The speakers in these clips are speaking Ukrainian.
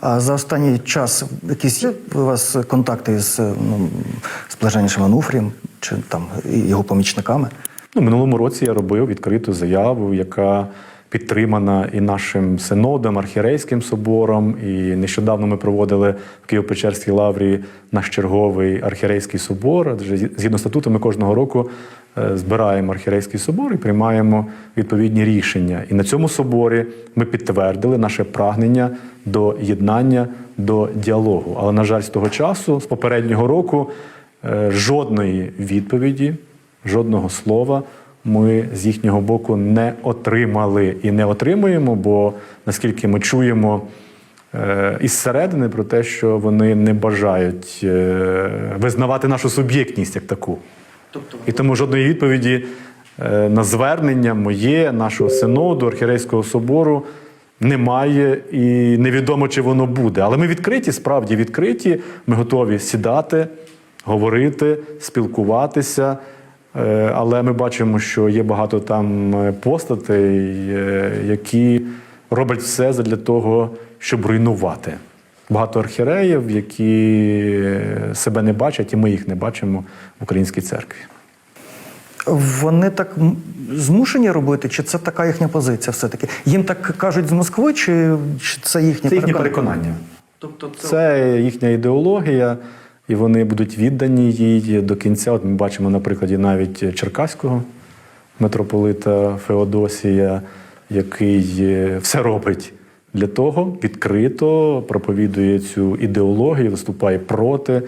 А за останній час якісь є у вас контакти з, ну, з блаженнішим Ануфрієм чи там його помічниками? Ну, минулому році я робив відкриту заяву, яка підтримана і нашим синодом, архірейським собором. І нещодавно ми проводили в Києво-Печерській лаврі наш черговий архірейський собор. Згідно статуту, ми кожного року е, збираємо архірейський собор і приймаємо відповідні рішення. І на цьому соборі ми підтвердили наше прагнення до єднання, до діалогу. Але, на жаль, з того часу, з попереднього року, е, жодної відповіді жодного слова ми з їхнього боку не отримали і не отримуємо, бо наскільки ми чуємо е, із середини про те, що вони не бажають е, визнавати нашу суб'єктність як таку. Тобто І тому жодної відповіді е, на звернення моє, нашого синоду, архірейського собору немає і невідомо, чи воно буде. Але ми відкриті, справді відкриті. Ми готові сідати, говорити, спілкуватися. Е, Але ми бачимо, що є багато там е, постатей, е, які роблять все для того, щоб руйнувати. Багато архіреїв, які себе не бачать, і ми їх не бачимо в українській церкві. Вони так змушені робити, чи це така їхня позиція все-таки? Їм так кажуть з Москви, чи, чи це їхнє Це їхні переконання? переконання. Тобто Це їхня ідеологія, і вони будуть віддані їй до кінця. От ми бачимо на прикладі навіть Черкаського митрополита Феодосія, який все робить для того, відкрито проповідує цю ідеологію, виступає проти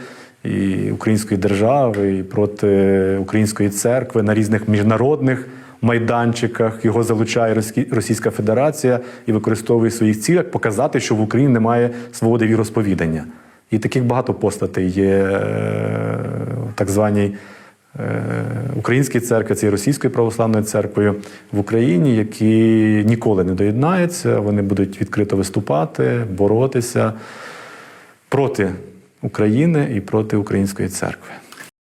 і української держави, і проти української церкви на різних міжнародних майданчиках. Його залучає Російська Федерація і використовує своїх цілях показати, що в Україні немає свободи віросповідання. І таких багато постатей є е, так званій е, Українській церкві, це російської Російською православною церквою в Україні, які ніколи не доєднаються, вони будуть відкрито виступати, боротися проти України і проти української церкви.